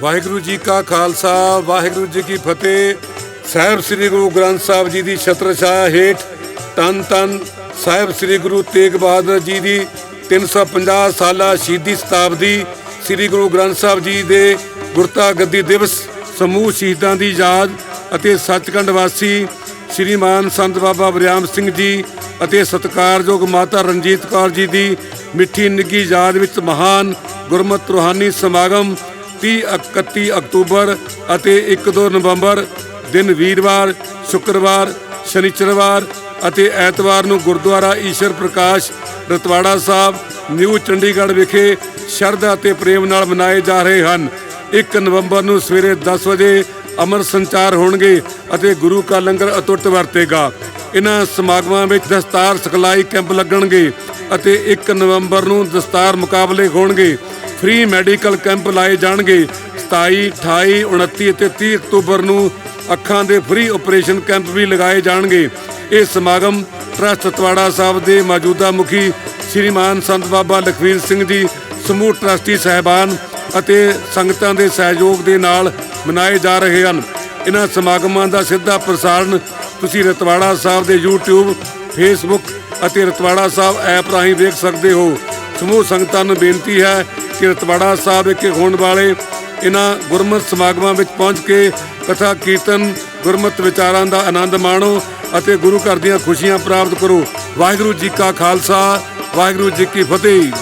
ਵਾਹਿਗੁਰੂ ਜੀ ਕਾ ਖਾਲਸਾ, ਵਾਹਿਗੁਰੂ ਜੀ ਕੀ ਫਤਿਹ। ਸਾਹਿਬ ਸ੍ਰੀ ਗੁਰੂ ਗ੍ਰੰਥ ਸਾਹਿਬ ਜੀ ਦੀ ਛਤਰ ਹੇਠ ਤਨ ਤਨ ਸਾਹਿਬ ਸ੍ਰੀ ਗੁਰੂ ਤੇਗ ਬਹਾਦਰ ਜੀ ਦੀ 350 ਸਾਲਾ ਸ਼ਹੀਦੀ ਸ਼ਤਾਬਦੀ ਸ੍ਰੀ ਗੁਰੂ ਗ੍ਰੰਥ ਸਾਹਿਬ ਜੀ ਦੇ ਗੁਰਤਾ ਗੱਦੀ ਦਿਵਸ ਸਮੂਹ ਸ਼ਹੀਦਾਂ ਦੀ ਯਾਦ ਅਤੇ ਸੱਚਖੰਡ ਵਾਸੀ ਸ਼੍ਰੀਮਾਨ ਸੰਤ ਬਾਬਾ ਬਰਿਆਮ ਸਿੰਘ ਜੀ ਅਤੇ ਸਤਿਕਾਰਯੋਗ ਮਾਤਾ ਰਣਜੀਤ ਕੌਰ ਜੀ ਦੀ ਮਿੱਠੀ ਨਿੱਗੀ ਯਾਦ ਵਿੱਚ ਮਹਾਨ ਗੁਰਮਤਿ ਰੂਹਾਨੀ ਸਮਾਗਮ 30 31 ਅਕਤੂਬਰ ਅਤੇ 1-2 ਨਵੰਬਰ ਦਿਨ ਵੀਰਵਾਰ, ਸ਼ੁੱਕਰਵਾਰ, ਸ਼ਨੀਚਰਵਾਰ ਅਤੇ ਐਤਵਾਰ ਨੂੰ ਗੁਰਦੁਆਰਾ ਈਸ਼ਰ ਪ੍ਰਕਾਸ਼ ਰਤਵਾੜਾ ਸਾਹਿਬ, ਨਿਊ ਚੰਡੀਗੜ੍ਹ ਵਿਖੇ ਸ਼ਰਧਾ ਅਤੇ ਪ੍ਰੇਮ ਨਾਲ ਮਨਾਏ ਜਾ ਰਹੇ ਹਨ। 1 ਨਵੰਬਰ ਨੂੰ ਸਵੇਰੇ 10 ਵਜੇ ਅਮਰ ਸੰਚਾਰ ਹੋਣਗੇ ਅਤੇ ਗੁਰੂ ਕਾ ਲੰਗਰ ਅਟੁੱਟ ਵਰਤੇਗਾ। ਇਹਨਾਂ ਸਮਾਗਮਾਂ ਵਿੱਚ ਦਸਤਾਰ ਸਿਖਲਾਈ ਕੈਂਪ ਲੱਗਣਗੇ ਅਤੇ 1 ਨਵੰਬਰ ਨੂੰ ਦਸਤਾਰ ਮੁਕਾਬਲੇ ਹੋਣਗੇ। ਫ੍ਰੀ ਮੈਡੀਕਲ ਕੈਂਪ ਲਾਏ ਜਾਣਗੇ। 27 28 29 ਅਤੇ 30 ਅਕਤੂਬਰ ਨੂੰ ਅੱਖਾਂ ਦੇ ਫ੍ਰੀ ਆਪਰੇਸ਼ਨ ਕੈਂਪ ਵੀ ਲਗਾਏ ਜਾਣਗੇ। ਇਹ ਸਮਾਗਮ ਟਰਸਟ ਤਵਾੜਾ ਸਾਹਿਬ ਦੇ ਮੌਜੂਦਾ ਮੁਖੀ ਸ਼੍ਰੀਮਾਨ ਸੰਤ ਬਾਬਾ ਲਖਵੀਰ ਸਿੰਘ ਜੀ, ਸਮੂਹ ਟਰਸਟੀ ਸਹਿਬਾਨ ਅਤੇ ਸੰਗਤਾਂ ਦੇ ਸਹਿਯੋਗ ਦੇ ਨਾਲ ਮਨਾਏ ਜਾ ਰਹੇ ਹਨ। ਇਹਨਾਂ ਸਮਾਗਮਾਂ ਦਾ ਸਿੱਧਾ ਪ੍ਰਸਾਰਣ ਤੁਸੀਂ ਰਤਵਾੜਾ ਸਾਹਿਬ ਦੇ YouTube, Facebook ਅਤੇ ਰਤਵਾੜਾ ਸਾਹਿਬ ਐਪ ਰਾਹੀਂ ਵੇਖ ਸਕਦੇ ਹੋ। ਸਮੂਹ ਸੰਗਤਾਂ ਨੂੰ ਬੇਨਤੀ ਹੈ ਰਤਵਾੜਾ ਸਾਹਿਬ ਵਿਖੇ ਹੋਣ ਵਾਲੇ ਇਹਨਾਂ ਗੁਰਮਤਿ ਸਮਾਗਮਾਂ ਵਿੱਚ ਪਹੁੰਚ ਕੇ ਕਥਾ, ਕੀਰਤਨ, ਗੁਰਮਤਿ ਵਿਚਾਰਾਂ ਦਾ ਆਨੰਦ ਮਾਣੋ ਅਤੇ ਗੁਰੂ ਘਰ ਦੀਆਂ ਖੁਸ਼ੀਆਂ ਪ੍ਰਾਪਤ ਕਰੋ। ਵਾਹਿਗੁਰੂ ਜੀ ਕਾ ਖਾਲਸਾ, ਵਾਹਿਗੁਰੂ ਜੀ ਕੀ ਫਤਿਹ।